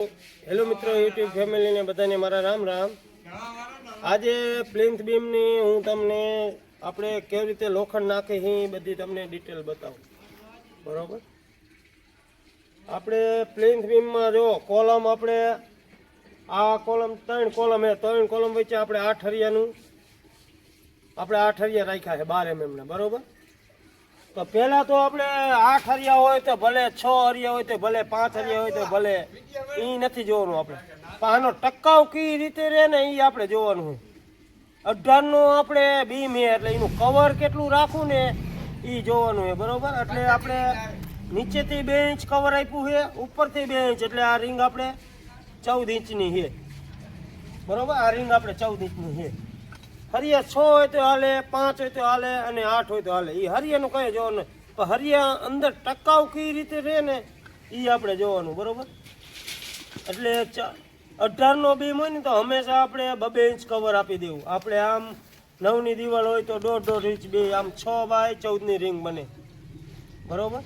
Hello મિત્રો YouTube ફેમિલીને બધાને મારા રામ રામ. આજે પ્લિન્થ બીમની હું તમને આપણે કેવી રીતે લોખંડ નાખી હી બધી તમને ડિટેલ બતાવું. બરોબર? આપણે પ્લિન્થ બીમમાં જો કોલમ આપણે, આ કોલમ ત્રણ કોલમ હે, ત્રણ કોલમ વચ્ચે આપણે આઠ હરિયાનું, આપણે આઠ હરિયા રાખ્યા છે, બાર એમએમના બરોબર? તો પહેલા તો આપણે આઠ હરિયા હોય તો ભલે છ હરિયા હોય તો ભલે પાંચ હરિયા હોય તો ભલે. એ નથી જોવાનું આપણે. પણ ટકાઉ કઈ રીતે રહે ને એ આપણે જોવાનું હોય. અઢારનું આપણે બીમ હે એટલે એનું કવર કેટલું રાખવું ને એ જોવાનું હોય, બરોબર? એટલે આપણે નીચેથી બે ઇંચ કવર આપ્યું છે ઉપરથી બે ઇંચ, એટલે આ રિંગ આપણે ચૌદ ઇંચની છે બરોબર? આ રિંગ આપણે ચૌદ ઇંચની છે હરિયા છ હોય તો હાલે, પાંચ હોય તો હાલે અને આઠ હોય તો હાલે. એ હરિયાનું કઈ જોવાનું પણ હરિયા અંદર ટકાઉ કઈ રીતે રહે ને એ આપણે જોવાનું, બરોબર? એટલે અઢારનો બીમ હોય ને તો હંમેશા આપણે બબે ઇંચ કવર આપી દેવું. આપણે આમ નવની દિવાલ હોય તો દોઢ દોઢ ઇંચ બે, આમ છ બાય ચૌદની રિંગ બને. બરોબર?